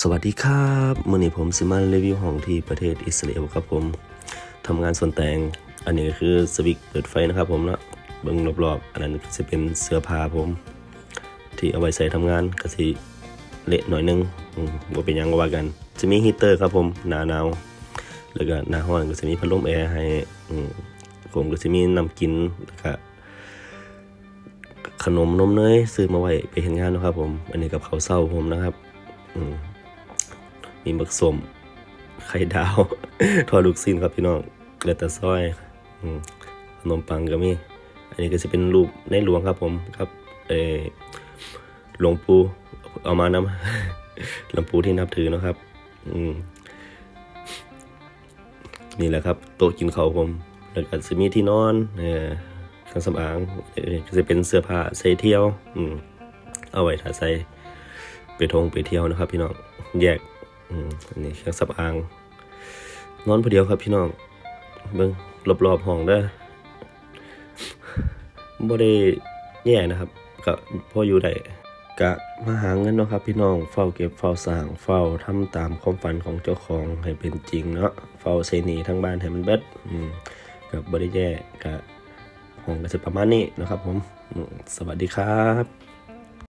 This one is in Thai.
สวัสดีครับมื่อนี้ผมสิมารีวิวห้องที่ประเทศอิสราเอลครับผมทำงานส่วนแต่ง อันนี้ก็คือสวิตช์เปิดไฟนะครับผมเนาะเบิ่งรอบๆ อันนั้นจะเป็นเสื้อผ้าผม ที่เอาไว้ใส่ทำงานก็สิเละหน่อยนึงอืมบ่เป็นยังก็ว่ากัน จะมีฮีเตอร์ครับผมหนาหนาวแล้วก็หน้าห้องก็จะมีพัดลมแอร์ให้ผมก็จะมีน้ำกินแล้วก็ขนมนมเนยซื้อมาไว้ไปเห็นงานนะครับผม อันนี้กับเขาเศร้าผมนะครับ อืม มีบักสมไข่ดาวทอดลูกซินครับพี่น้องเกลือต่ซอยอืมขนมปังก็มี อันนี้ก็จะเป็นรูปในหลวงครับผมครับเอหลวงปู่เอามานำหลวงปู่ที่นับถือนะครับอืมนี่แหละครับโต๊ะกินข้าวผม แล้วก็จะมีที่นอนเออเครื่องสำอางก็จะเป็นเสื้อผ้าใส่เที่ยว อืมเอาไว้ถ้าใส่ไปทงไปเที่ยวนะครับ พี่น้องแยก อืมอันนี้เครื่องสำอาง นอนผู้เดียวครับพี่น้อง เบิ่งรอบๆห้องเด้อบ่ได้แย่นะครับ ก็พออยู่ได้กะมาหาเงินเนาะครับพี่น้องเฝ้าเก็บเฝ้าสร้างเฝ้าทำตามความฝันของเจ้าของให้เป็นจริงเนาะเฝ้าใส่หนีทั้งบ้านให้มันเบิดอืมก็บ่ได้แย่กะห้องก็จะประมาณนี้นะครับผม สวัสดีครับ